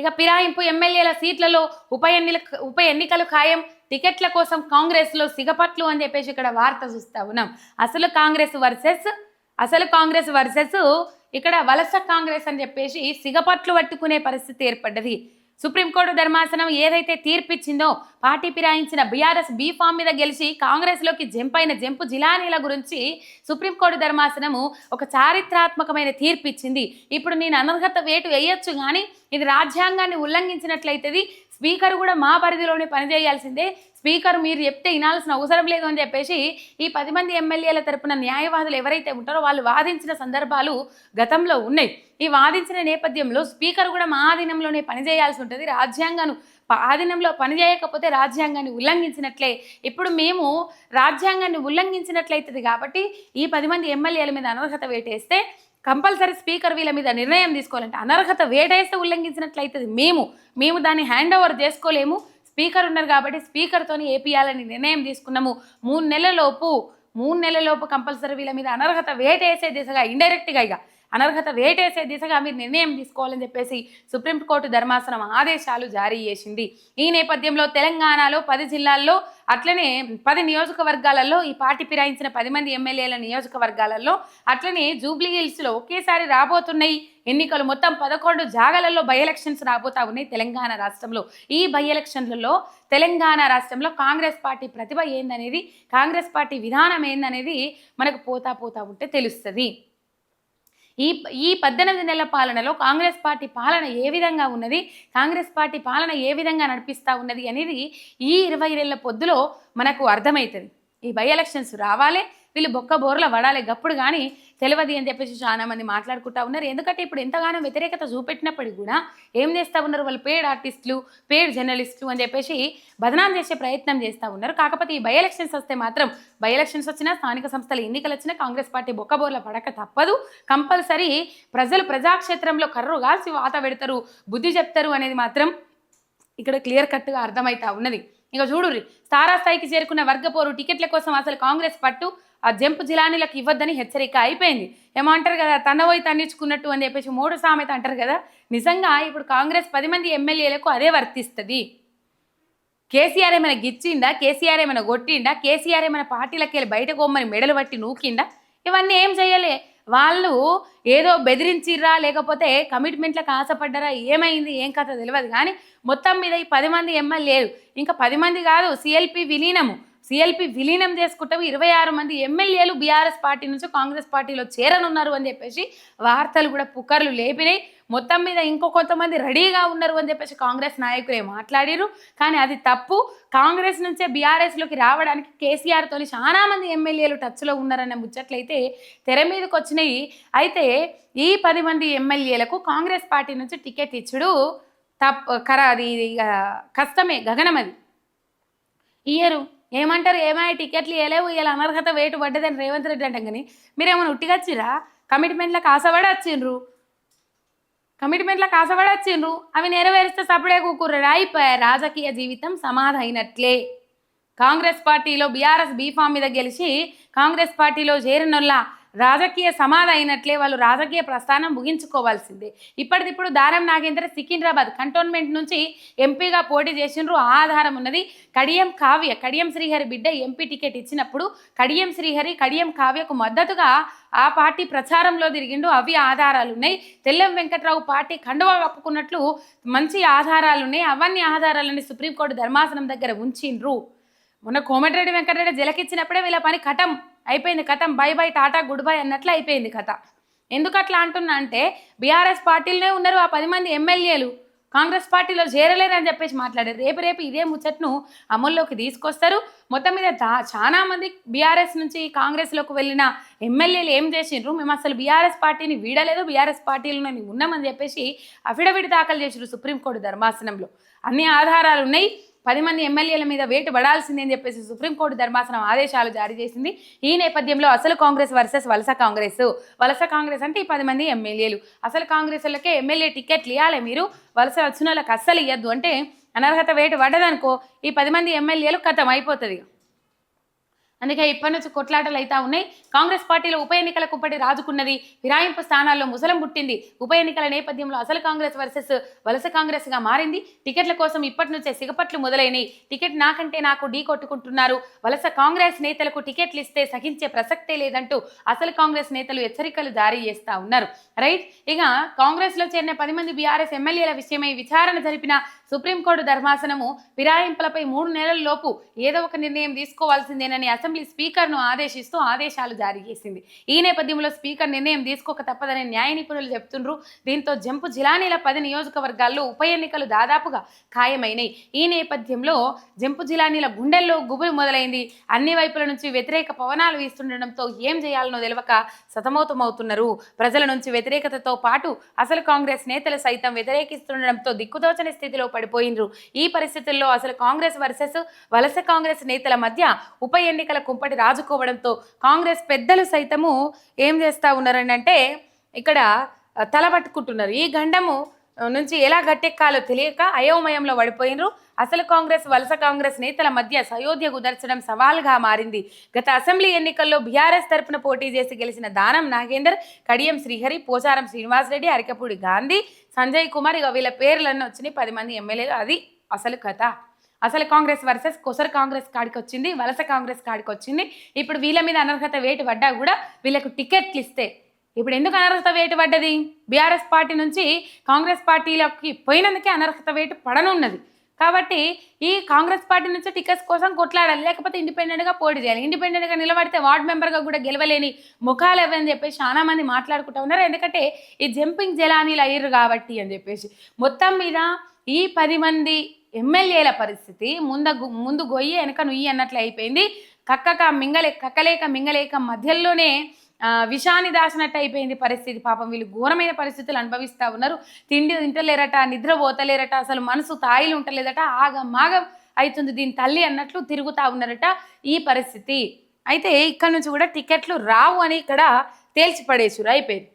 ఇక పిరాయింపు ఎమ్మెల్యేల సీట్లలో ఉప ఎన్నిక ఉప ఎన్నికలు ఖాయం టికెట్ల కోసం కాంగ్రెస్లో సిగపట్లు అని చెప్పేసి ఇక్కడ వార్త చూస్తా ఉన్నాం. అసలు కాంగ్రెస్ వర్సెస్ అసలు కాంగ్రెస్ వర్సెస్ ఇక్కడ వలస కాంగ్రెస్ అని చెప్పేసి సిగపట్లు పట్టుకునే పరిస్థితి ఏర్పడ్డది. సుప్రీంకోర్టు ధర్మాసనం ఏదైతే తీర్పిచ్చిందో పార్టీ పిరాయించిన బీఆర్ఎస్ బీ ఫామ్ మీద గెలిచి కాంగ్రెస్లోకి జంపైన జంపు జిలానీల గురించి సుప్రీంకోర్టు ధర్మాసనము ఒక చారిత్రాత్మకమైన తీర్పు ఇచ్చింది ఇప్పుడు నేను అనర్హత వేటు వేయొచ్చు కానీ ఇది రాజ్యాంగాన్ని ఉల్లంఘించినట్లయితుంది స్పీకర్ కూడా మా పరిధిలోనే పనిచేయాల్సిందే. స్పీకర్ మీరు చెప్తే వినాల్సిన అవసరం లేదు అని చెప్పేసి ఈ పది మంది ఎమ్మెల్యేల తరపున న్యాయవాదులు ఎవరైతే ఉంటారో వాళ్ళు వాదించిన సందర్భాలు గతంలో ఉన్నాయి. ఈ వాదించిన నేపథ్యంలో స్పీకర్ కూడా మా ఆధీనంలోనే పనిచేయాల్సి ఉంటుంది. రాజ్యాంగాను ప- ఆధీనంలో పనిచేయకపోతే రాజ్యాంగాన్ని ఉల్లంఘించినట్లే. ఇప్పుడు మేము రాజ్యాంగాన్ని ఉల్లంఘించినట్లయితుంది కాబట్టి ఈ పది మంది ఎమ్మెల్యేల మీద అనర్హత వేటేస్తే కంపల్సరీ స్పీకర్ వీళ్ళ మీద నిర్ణయం తీసుకోవాలంటే అనర్హత వేటేస్తే ఉల్లంఘించినట్లయితుంది. మేము మేము దాన్ని హ్యాండ్ ఓవర్ చేసుకోలేము. స్పీకర్ ఉన్నారు కాబట్టి స్పీకర్తోని ఏపీయాలని నిర్ణయం తీసుకున్నాము. మూడు నెలలలోపు మూడు నెలలలోపు కంపల్సరీ వీళ్ళ మీద అనర్హత వేటేసే దిశగా ఇండైరెక్ట్గా ఇక అనర్హత వేటేసే దిశగా మీరు నిర్ణయం తీసుకోవాలని చెప్పేసి సుప్రీంకోర్టు ధర్మాసనం ఆదేశాలు జారీ చేసింది. ఈ నేపథ్యంలో తెలంగాణలో పది జిల్లాల్లో అట్లనే పది నియోజకవర్గాలలో ఈ పార్టీ ఫిరాయించిన పది మంది ఎమ్మెల్యేల నియోజకవర్గాలలో అట్లనే జూబ్లీ హిల్స్లో ఒకేసారి రాబోతున్నాయి. ఎన్నికలు మొత్తం పదకొండు జాగాలలో బై ఎలక్షన్స్ రాబోతా ఉన్నాయి తెలంగాణ రాష్ట్రంలో. ఈ బై ఎలక్షన్లలో తెలంగాణ రాష్ట్రంలో కాంగ్రెస్ పార్టీ ప్రతిభ ఏందనేది కాంగ్రెస్ పార్టీ విధానం ఏందనేది మనకు పోతా పోతా ఉంటే తెలుస్తుంది. ఈ ఈ పద్దెనిమిది నెలల పాలనలో కాంగ్రెస్ పార్టీ పాలన ఏ విధంగా ఉన్నది కాంగ్రెస్ పార్టీ పాలన ఏ విధంగా నడిపిస్తూ ఉన్నది అనేది ఈ ఇరవై నెలల పొద్దులో మనకు అర్థమవుతుంది. ఈ బై ఎలక్షన్స్ రావాలి వీళ్ళు బొక్క బోర్ల పడాలి గప్పుడు కానీ తెలియదు అని చెప్పేసి చాలా మంది మాట్లాడుకుంటా ఉన్నారు. ఎందుకంటే ఇప్పుడు ఎంతగానో వ్యతిరేకత చూపెట్టినప్పటికీ కూడా ఏం చేస్తూ ఉన్నారు వాళ్ళు? పేడ్ ఆర్టిస్టులు పేడ్ జర్నలిస్టులు అని చెప్పేసి బదనాం చేసే ప్రయత్నం చేస్తూ ఉన్నారు. కాకపోతే ఈ బై ఎలక్షన్స్ వస్తే మాత్రం బై ఎలక్షన్స్ వచ్చినా స్థానిక సంస్థల ఎన్నికలు వచ్చినా కాంగ్రెస్ పార్టీ బొక్కబోర్ల పడక తప్పదు. కంపల్సరీ ప్రజలు ప్రజాక్షేత్రంలో కర్రు కాల్సి వాత పెడతారు బుద్ధి చెప్తారు అనేది మాత్రం ఇక్కడ క్లియర్ కట్గా అర్థమవుతా ఉన్నది. ఇక చూడుర్రి తారాస్థాయికి చేరుకున్న వర్గపోరు టికెట్ల కోసం అసలు కాంగ్రెస్ పట్టు ఆ జంపు జిలానీలకు ఇవ్వద్దని హెచ్చరిక అయిపోయింది. ఏమంటారు కదా తన పోయి తన్నించుకున్నట్టు అని చెప్పేసి మూడు సామెత అంటారు కదా నిజంగా ఇప్పుడు కాంగ్రెస్ పది మంది ఎమ్మెల్యేలకు అదే వర్తిస్తుంది? కేసీఆర్ ఏమైనా గిచ్చిండా కేసీఆర్ ఏమైనా కొట్టిండా? కేసీఆర్ ఏమైనా పార్టీలకి వెళ్ళి బయటకు కొమ్మని మెడలు పట్టి నూకిండా? ఇవన్నీ ఏం చేయలే వాళ్ళు ఏదో బెదిరించిర్రా లేకపోతే కమిట్మెంట్లకు ఆశపడ్డారా ఏమైంది? ఏం కథ తెలియదు కానీ మొత్తం మీద ఈ పది మంది ఎమ్మెల్యేలు ఇంకా పది మంది కాదు సిఎల్పి విలీనము. సిఎల్పి విలీనం చేసుకుంటాం ఇరవై ఆరు మంది ఎమ్మెల్యేలు బీఆర్ఎస్ పార్టీ నుంచి కాంగ్రెస్ పార్టీలో చేరనున్నారు అని చెప్పేసి వార్తలు కూడా పుకార్లు లేపినాయి. మొత్తం మీద ఇంకో కొంతమంది రెడీగా ఉన్నారు అని చెప్పేసి కాంగ్రెస్ నాయకులే మాట్లాడారు కానీ అది తప్పు. కాంగ్రెస్ నుంచే బీఆర్ఎస్లోకి రావడానికి కేసీఆర్ తోని చాలా మంది ఎమ్మెల్యేలు టచ్లో ఉన్నారన్న ముచ్చట్లయితే తెర మీదకి వచ్చినాయి. అయితే ఈ పది మంది ఎమ్మెల్యేలకు కాంగ్రెస్ పార్టీ నుంచి టికెట్ ఇచ్చుడు తప్ కర అది కష్టమే గగనం అది ఇయ్యరు ఏమంటారు? ఏమై టికెట్లు ఇవ్వలేవు ఇలా అనర్హత వేటు పడ్డదని రేవంత్ రెడ్డి అంటాం కానీ మీరేమైనా ఉట్టిగచ్చిరా కమిట్మెంట్లకు ఆశపడి వచ్చిండ్రు కమిట్మెంట్లకు ఆశపడి వచ్చిండ్రు అవి నెరవేరిస్తే సపడే కూకుర్రాడు? అయిపోయా. రాజకీయ జీవితం సమాధైనట్లే. అయినట్లే కాంగ్రెస్ పార్టీలో బీఆర్ఎస్ బీఫామ్ మీద గెలిచి కాంగ్రెస్ పార్టీలో చేరినొల్లా రాజకీయ సమాధి అయినట్లే వాళ్ళు రాజకీయ ప్రస్థానం ముగించుకోవాల్సిందే. ఇప్పటికిప్పుడు దారం నాగేంద్ర సికింద్రాబాద్ కంటోన్మెంట్ నుంచి ఎంపీగా పోటీ చేసిండ్రు. ఆధారం ఉన్నది కడియం కావ్య కడియం శ్రీహరి బిడ్డ ఎంపీ టికెట్ ఇచ్చినప్పుడు కడియం శ్రీహరి కడియం కావ్యకు మద్దతుగా ఆ పార్టీ ప్రచారంలో తిరిగిండు. అవి ఆధారాలు ఉన్నాయి. తెల్లం వెంకట్రావు పార్టీ కండువా కప్పుకున్నట్లు మంచి ఆధారాలు ఉన్నాయి. అవన్నీ ఆధారాలని సుప్రీంకోర్టు ధర్మాసనం దగ్గర ఉంచిండ్రు. మొన్న కోమటిరెడ్డి వెంకటరెడ్డి జలకిచ్చినప్పుడే వీళ్ళ పని కటం. అయిపోయింది కథ bye bye tata good bye అన్నట్లు అయిపోయింది కథ. ఎందుకు అట్లా అంటున్నా అంటే బీఆర్ఎస్ పార్టీలోనే ఉన్నారు ఆ పది మంది ఎమ్మెల్యేలు. కాంగ్రెస్ పార్టీలో చేరలేరని చెప్పేసి మాట్లాడారు. రేపు రేపు ఇదే ముచ్చట్ను అమల్లోకి తీసుకొస్తారు. మొత్తం మీద చాలా మంది బీఆర్ఎస్ నుంచి కాంగ్రెస్లోకి వెళ్ళిన ఎమ్మెల్యేలు ఏం చేసిండ్రు? మేము అసలు బీఆర్ఎస్ పార్టీని వీడలేదు బీఆర్ఎస్ పార్టీలోనే ఉన్నామని చెప్పేసి అఫిడవిట్ దాఖలు చేసిండ్రు సుప్రీంకోర్టు ధర్మాసనంలో. అన్ని ఆధారాలు ఉన్నాయి. పది మంది ఎమ్మెల్యేల మీద వేటు పడాల్సిందే అని చెప్పేసి సుప్రీంకోర్టు ధర్మాసనం ఆదేశాలు జారీ చేసింది. ఈ నేపథ్యంలో అసలు కాంగ్రెస్ వర్సెస్ వలస కాంగ్రెస్. వలస కాంగ్రెస్ అంటే ఈ పది మంది ఎమ్మెల్యేలు. అసలు కాంగ్రెస్ వాళ్ళకే ఎమ్మెల్యే టికెట్లు ఇవ్వాలి మీరు. వలస వచ్చిన వాళ్ళకి అస్సలు ఇవ్వద్దు అంటే అనర్హత వేటు పడ్డదనుకో ఈ పది మంది ఎమ్మెల్యేలు కథం అయిపోతుంది. అందుకే ఇప్పటి నుంచి కొట్లాటలు అయితే ఉన్నాయి. కాంగ్రెస్ పార్టీలో ఉప ఎన్నికల కుప్పటి రాజుకున్నది ఫిరాయింపు స్థానాల్లో ముసలం పుట్టింది. ఉప ఎన్నికల నేపథ్యంలో అసలు కాంగ్రెస్ వర్సెస్ వలస కాంగ్రెస్గా మారింది. టికెట్ల కోసం ఇప్పటి నుంచే సిగపట్లు మొదలైనవి టికెట్ నాకంటే నాకు ఢీ కొట్టుకుంటున్నారు. వలస కాంగ్రెస్ నేతలకు టికెట్లు ఇస్తే సహించే ప్రసక్తే లేదంటూ అసలు కాంగ్రెస్ నేతలు హెచ్చరికలు జారీ చేస్తా ఉన్నారు. రైట్? ఇక కాంగ్రెస్లో చేరిన పది మంది బీఆర్ఎస్ ఎమ్మెల్యేల విషయమై విచారణ జరిపిన సుప్రీంకోర్టు ధర్మాసనము ఫిరాయింపులపై మూడు నెలల లోపు ఏదో ఒక నిర్ణయం తీసుకోవాల్సిందేనని అసెంబ్లీ స్పీకర్ను ఆదేశిస్తూ ఆదేశాలు జారీ చేసింది. ఈ నేపథ్యంలో స్పీకర్ నిర్ణయం తీసుకోక తప్పదని న్యాయ నిపుణులు చెప్తుండ్రు. దీంతో జంపు జిలానీల పది నియోజకవర్గాల్లో ఉప ఎన్నికలు దాదాపుగా ఖాయమైనాయి. ఈ నేపథ్యంలో జంపు జిలానీల గుండెల్లో గుబులు మొదలైంది. అన్ని వైపుల నుంచి వ్యతిరేక పవనాలు వీస్తుండడంతో ఏం చేయాలనో తెలియక సతమతమవుతున్నారు. ప్రజల నుంచి వ్యతిరేకతతో పాటు అసలు కాంగ్రెస్ నేతలు సైతం వ్యతిరేకిస్తుండడంతో దిక్కుదోచని స్థితిలో పడిపోయినరు ఈ పరిస్థితుల్లో అసలు కాంగ్రెస్ వర్సెస్ వలస కాంగ్రెస్ నేతల మధ్య ఉప ఎన్నికల కుంపటి రాజుకోవడంతో కాంగ్రెస్ పెద్దలు సైతము ఏం చేస్తా ఉన్నారనంటే ఇక్కడ తలబట్టుకుంటున్నారు. ఈ గండము నుంచి ఎలా గట్టెక్కాలో తెలియక అయోమయంలో పడిపోయినరు. అసలు కాంగ్రెస్ వలస కాంగ్రెస్ నేతల మధ్య సయోధ్య కుదర్చడం సవాల్గా మారింది. గత అసెంబ్లీ ఎన్నికల్లో బీఆర్ఎస్ తరపున పోటీ చేసి గెలిచిన దానం నాగేందర్ కడియం శ్రీహరి పోచారం శ్రీనివాసరెడ్డి అరికపూడి గాంధీ సంజయ్ కుమార్ ఇక వీళ్ళ పేర్లన్నీ వచ్చినాయి. పది మంది ఎమ్మెల్యేలు. అది అసలు కథ. అసలు కాంగ్రెస్ వర్సెస్ కొసరు కాంగ్రెస్ కాడికి వచ్చింది వలస కాంగ్రెస్ కాడికి వచ్చింది. ఇప్పుడు వీళ్ళ మీద అనర్హత వేటు పడ్డా కూడా వీళ్ళకు టికెట్లు ఇస్తే. ఇప్పుడు ఎందుకు అనర్హత వేటు పడ్డది? బీఆర్ఎస్ పార్టీ నుంచి కాంగ్రెస్ పార్టీలోకి పోయినందుకే అనర్హత వేటు పడనున్నది. కాబట్టి ఈ కాంగ్రెస్ పార్టీ నుంచి టికెట్స్ కోసం కొట్లాడాలి లేకపోతే ఇండిపెండెంట్గా పోటీ చేయాలి. ఇండిపెండెంట్గా నిలబడితే వార్డ్ మెంబర్గా కూడా గెలవలేని ముఖాలు ఎవరని చెప్పేసి చాలా మంది మాట్లాడుకుంటూ ఉన్నారు. ఎందుకంటే ఈ జంపింగ్ జలానీలు అయ్యారు కాబట్టి అని చెప్పేసి. మొత్తం మీద ఈ పది మంది ఎమ్మెల్యేల పరిస్థితి ముంద ముందు గొయ్యి వెనక నుయ్యి అన్నట్లు అయిపోయింది. కక్కక మింగలే కక్కలేక మింగలేక మధ్యలోనే విషాన్ని దాచినట్టు అయిపోయింది పరిస్థితి. పాపం వీళ్ళు ఘోరమైన పరిస్థితులు అనుభవిస్తూ ఉన్నారు. తిండి తింటలేరట నిద్ర పోతలేరట అసలు మనసు తాయిలు ఉంటలేదట ఆగం మాగం అవుతుంది దీని తల్లి అన్నట్లు తిరుగుతూ ఉన్నారట ఈ పరిస్థితి. అయితే ఇక్కడ నుంచి కూడా టికెట్లు రావు అని ఇక్కడ తేల్చిపడేసారు. అయిపోయింది.